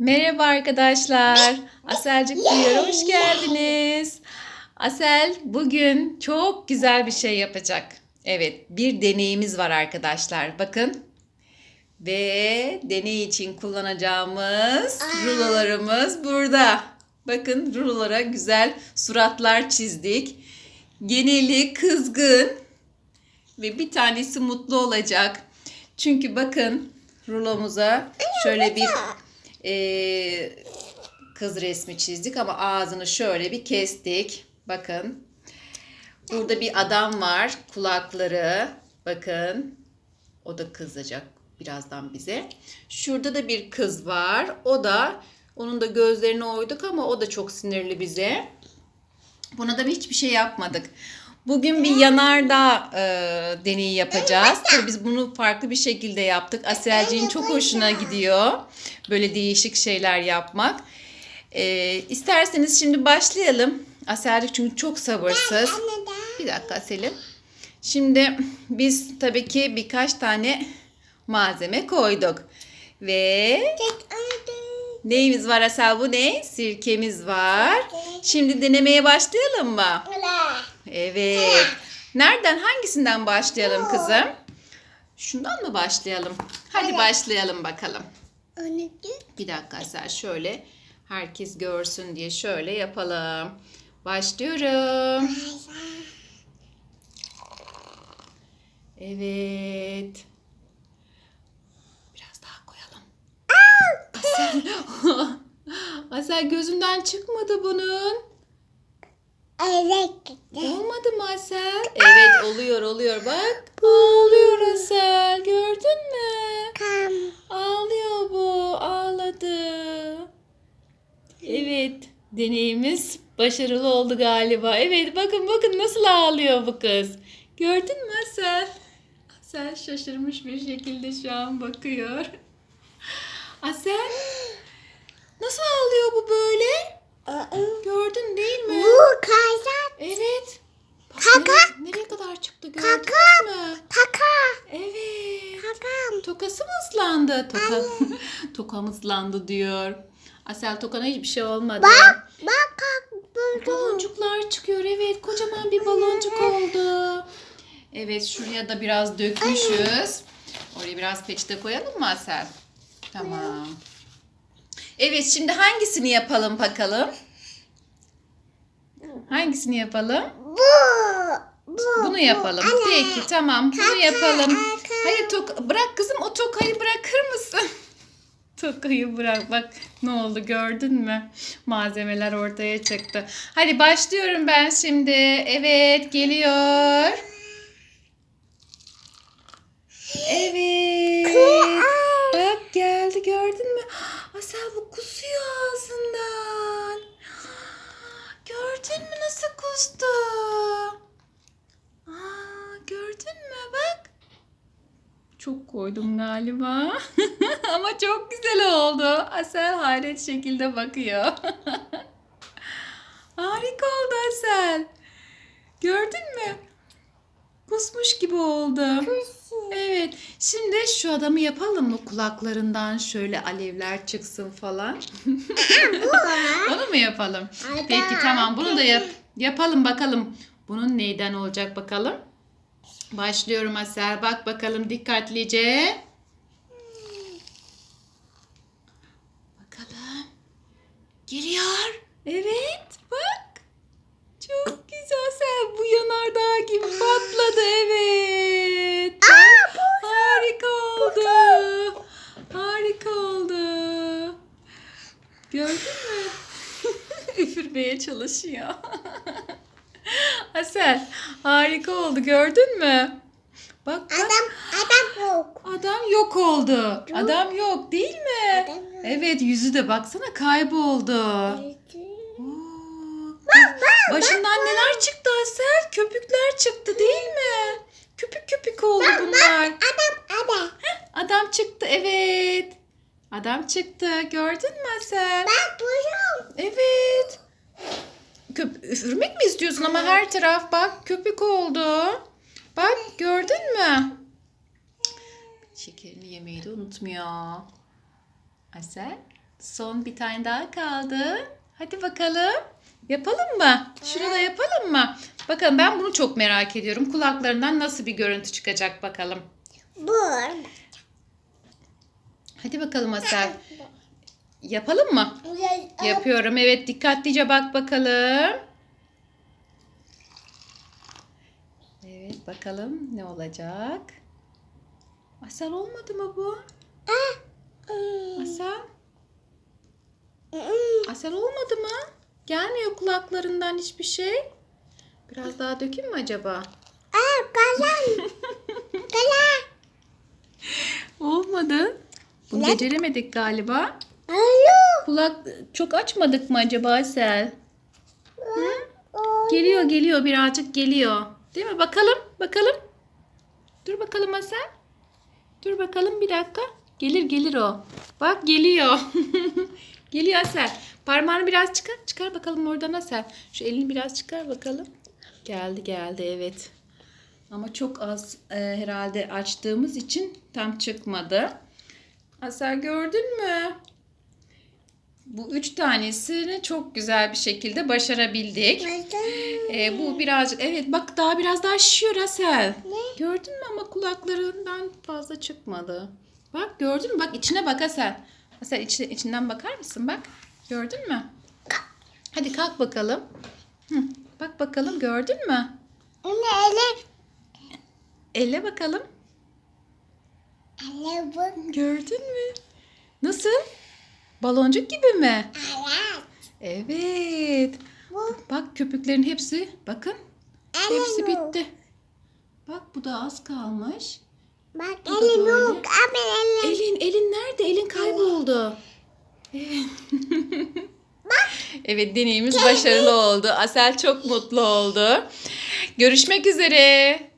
Merhaba arkadaşlar. Aselcik Duyuyor'a hoş geldiniz. Asel bugün çok güzel bir şey yapacak. Evet, bir deneyimiz var arkadaşlar. Bakın. Ve deney için kullanacağımız rulolarımız burada. Bakın rulolara güzel suratlar çizdik. Geneli kızgın ve bir tanesi mutlu olacak. Çünkü bakın rulomuza şöyle bir e, kız resmi çizdik ama ağzını şöyle bir kestik. Bakın. Burada bir adam var. Kulakları. Bakın. O da kızacak birazdan bize. Şurada da bir kız var. O da onun da gözlerini oyduk ama o da çok sinirli bize. Buna da hiçbir şey yapmadık. Bugün bir yanardağ e, deneyi yapacağız. Tabii biz bunu farklı bir şekilde yaptık. Aselciğin çok hoşuna gidiyor. Böyle değişik şeyler yapmak. E, isterseniz şimdi başlayalım. Aselcik çünkü çok sabırsız. Bir dakika Asel'im. Şimdi biz tabii ki birkaç tane malzeme koyduk. Ve neyimiz var Asel bu ne? Sirkemiz var. Şimdi denemeye başlayalım mı? Evet. Nereden hangisinden başlayalım kızım? Şundan mı başlayalım? Hadi başlayalım bakalım. Bir dakika Asel şöyle herkes görsün diye şöyle yapalım. Başlıyorum. Evet. Biraz daha koyalım. Asel, Asel gözünden çıkmadı bunun. Olmadı mı Asel? Evet oluyor oluyor bak. Ağlıyor Asel gördün mü? Ağlıyor bu ağladı. Evet deneyimiz başarılı oldu galiba. Evet bakın bakın nasıl ağlıyor bu kız. Gördün mü Asel? Asel şaşırmış bir şekilde şu an bakıyor. Asel nasıl ağlıyor bu böyle? Gördün değil mi? Evet. Bak, Kaka. Nereye, nereye kadar çıktı gördünüz mü? Evet. Tokası mı ıslandı? Toka, tokam ıslandı diyor. Asel tokana hiçbir şey olmadı. Baloncuklar çıkıyor. Evet kocaman bir baloncuk oldu. Evet şuraya da biraz dökmüşüz. Oraya biraz peçete koyalım mı Asel? Tamam. Evet şimdi hangisini yapalım bakalım? Hangisini yapalım? Bunu yapalım. Peki tamam bunu yapalım. Hayır tok bırak kızım o tokayı bırakır mısın? Tokayı bırak bak ne oldu gördün mü? Malzemeler ortaya çıktı. Hadi başlıyorum ben şimdi. Evet geliyor. Evet. Bak geldi gördün mü? Asel bu kusuyor ağzından. Gördün mü nasıl kustu? Aa, gördün mü bak. Çok koydum galiba. Ama çok güzel oldu. Asel hayret şekilde bakıyor. Harika oldu Asel. Gördün mü? Kusmuş gibi oldu. Evet. Şimdi şu adamı yapalım mı? Kulaklarından şöyle alevler çıksın falan. Onu mu yapalım? Peki tamam bunu da yap yapalım bakalım. Bunun neyden olacak bakalım. Başlıyorum Asel. Bak bakalım dikkatlice. Bakalım. Geliyor. Evet bak. Çok güzel Asel. Bu yanardağ gibi patladı. Evet. Harika oldu. Harika oldu. Gördün mü? Üfürmeye çalışıyor. Asel harika oldu gördün mü? Bak bak adam yok oldu. Adam yok değil mi? Evet yüzü de baksana kayboldu. Oo, Başından neler çıktı Asel? Köpükler çıktı değil mi? Köpük köpük oldu bunlar. Adam çıktı evet. Adam çıktı. Gördün mü Asel? Evet. Köp üfürmek mi istiyorsun ama her taraf bak köpük oldu. Bak gördün mü? Şekerini yemeyi de unutmuyor. Asel Son bir tane daha kaldı. Hadi bakalım. Yapalım mı? Şurada yapalım mı? Bakın ben bunu çok merak ediyorum. Kulaklarından nasıl bir görüntü çıkacak bakalım. Bu. Hadi bakalım Asel. Yapalım mı? Yapıyorum. Evet dikkatlice bak bakalım. Evet bakalım ne olacak. Asel olmadı mı bu? Asel? Asel olmadı mı? Gelmiyor kulaklarından hiçbir şey. Biraz daha dökeyim mi acaba? Aa, kalan. Kalan. Olmadı. Bunu beceremedik galiba. Alo. Kulak çok açmadık mı acaba Asel? Geliyor geliyor birazcık geliyor. Değil mi? Bakalım bakalım. Dur bakalım Asel. Dur bakalım bir dakika. Gelir gelir o. Bak geliyor. geliyor Asel. Parmağını biraz çıkar. Çıkar bakalım oradan Asel. Şu elini biraz çıkar bakalım. Geldi geldi evet. Ama çok az e, herhalde açtığımız için tam çıkmadı. Asel gördün mü? Bu üç tanesini çok güzel bir şekilde başarabildik. Ee, bu birazcık evet bak daha biraz daha şişiyor Asel. Gördün mü ama kulaklarından fazla çıkmadı. Bak gördün mü? Bak içine bak Asel. Asel içi, içinden bakar mısın? Bak. Gördün mü? Hadi kalk bakalım. Hı, bak bakalım gördün mü? Anne ele. Elle bakalım. Ele bu. Gördün mü? Nasıl? Baloncuk gibi mi? Evet. Evet. Bu. Bak köpüklerin hepsi bakın. Ele Hepsi bitti. Bak bu da az kalmış. Bak Bu da eli bu. böyle. Abi ele. Elin, elin nerede? Elin kayboldu. Evet. evet deneyimiz başarılı oldu. Asel çok mutlu oldu. Görüşmek üzere.